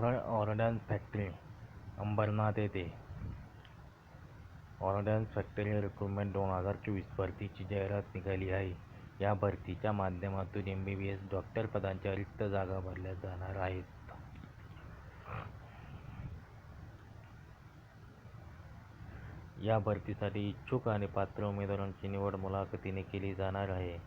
ऑर्ड ऑर्डन्स factory Ambernath येथे. ऑर्डन्स factory recruitment दोन हजार चोवीस भरतीची जाहिरात निघाली आहे. या भरतीच्या माध्यमातून M B B S doctor पदांच्या रिक्त जागा भरल्या जाणार आहेत. या भरतीसाठी इच्छुक आणि पात्र उमेदवारांची निवड मुलाखतीने केली जाणार आहे.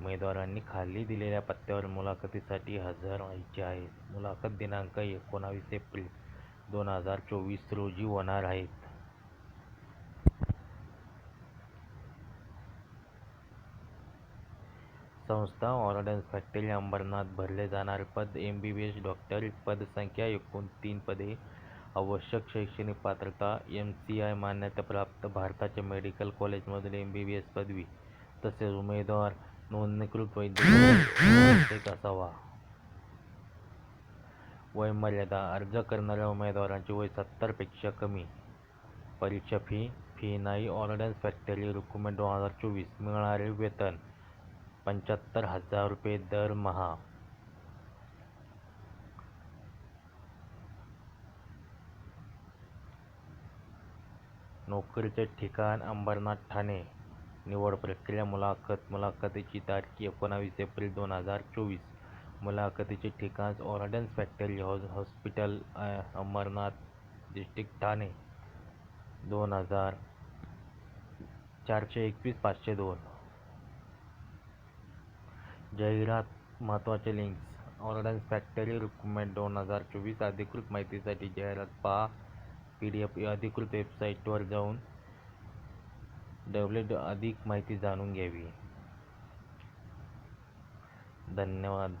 उमेदवारांनी खाली दिलेल्या पत्त्यावर मुलाखतीसाठी हजर व्हायचे आहे. मुलाखत दिनांक एकोणावीस एप्रिल दोन हजार चोवीस रोजी होणार आहेत. संस्था ऑर्डन्स फॅक्टरी अंबरनाथ भरले जाणारे पद M B B S doctor पदसंख्या एकूण तीन पदे. आवश्यक शैक्षणिक पात्रता एम सी आय मान्यताप्राप्त भारताच्या मेडिकल कॉलेजमधील एम बी बी एस पदवी. तसेच उमेदवार नोंदणीकृत वैद्यकीय असावा वयोमर्यादा अर्ज करणाऱ्या उमेदवारांचे वय सत्तरपेक्षा कमी. परीक्षा फी फी नाही ऑर्डन्स फॅक्टरी रिक्रुटमेंट दोन हजार चोवीस. मिळणारे वेतन पंच्याहत्तर हजार रुपये दरमहा नोकरीचे ठिकाण अंबरनाथ ठाणे. निवड प्रक्रिया मुलाखत मुलाखतीची तारीख एकोणावीस एप्रिल दोन हजार चोवीस. मुलाखतीचे ठिकाण ऑर्डन्स फॅक्टरी हॉ हॉस्पिटल अंबरनाथ डिस्ट्रिक्ट ठाणे. दोन हजार चारशे एकवीस पाचशे दोन. जाहिरात महत्त्वाचे लिंक्स ऑर्डन्स फॅक्टरी रिक्रुटमेंट दोन हजार चोवीस अधिकृत माहितीसाठी जाहिरात पहा. पी डी एफ अधिकृत वेबसाईटवर जाऊन डब्ल्यू अधिक माहिती जाणून घ्यावी. धन्यवाद.